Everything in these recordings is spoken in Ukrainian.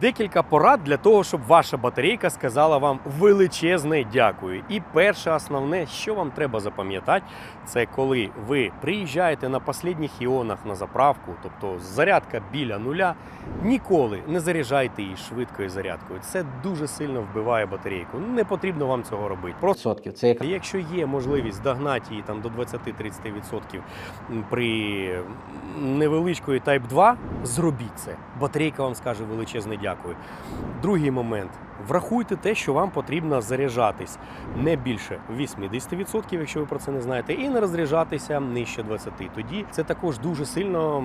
Декілька порад для того, щоб ваша батарейка сказала вам величезне дякую. І перше основне, що вам треба запам'ятати, це коли ви приїжджаєте на останніх іонах на заправку, тобто зарядка біля нуля, ніколи не заряджайте її швидкою зарядкою. Це дуже сильно вбиває батарейку. Не потрібно вам цього робити. Просто. Це як Якщо є можливість догнати її там до 20-30% при невеличкої Type 2, зробіть це. Батарейка вам скаже величезне дякую. Другий момент. Врахуйте те, що вам потрібно заряджатись не більше 80%, якщо ви про це не знаєте, і не розряджатися нижче 20%. Тоді це також дуже сильно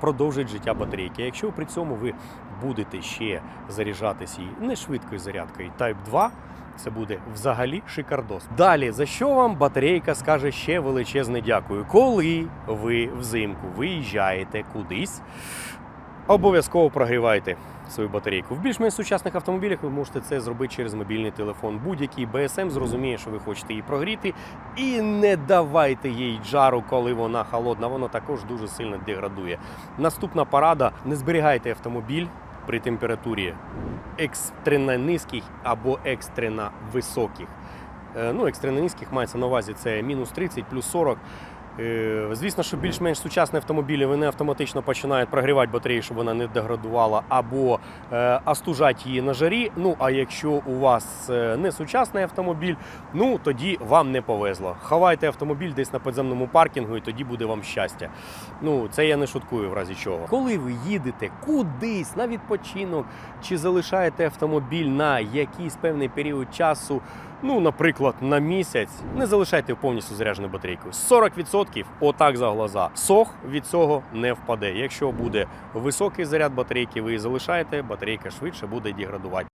продовжить життя батарейки. Якщо при цьому ви будете ще заряджатись її не швидкою зарядкою Type 2, це буде взагалі шикардос. Далі, за що вам батарейка скаже ще величезне дякую? Коли ви взимку виїжджаєте кудись, обов'язково прогрівайте свою батарейку. В більш-менш сучасних автомобілях ви можете це зробити через мобільний телефон. Будь-який BSM зрозуміє, що ви хочете її прогріти, і не давайте їй джару, коли вона холодна. Воно також дуже сильно деградує. Наступна порада: не зберігайте автомобіль при температурі екстрено низьких або екстрено високих. Е, Ну, екстрено низьких мається на увазі це мінус 30, плюс 40. Е, Звісно, що більш-менш сучасні автомобілі вони автоматично починають прогрівати батарею, щоб вона не деградувала, або е, остужати її на жарі. Ну а якщо у вас е, не сучасний автомобіль, ну тоді вам не повезло. Ховайте автомобіль десь на підземному паркінгу, і тоді буде вам щастя. Ну це я не шуткую в разі чого. Коли ви їдете кудись на відпочинок чи залишаєте автомобіль на якийсь певний період часу, ну, наприклад, на місяць, не залишайте повністю заряджену батарейку. 40% отак за глаза. Сох від цього не впаде. Якщо буде високий заряд батарейки, ви залишаєте, батарейка швидше буде деградувати.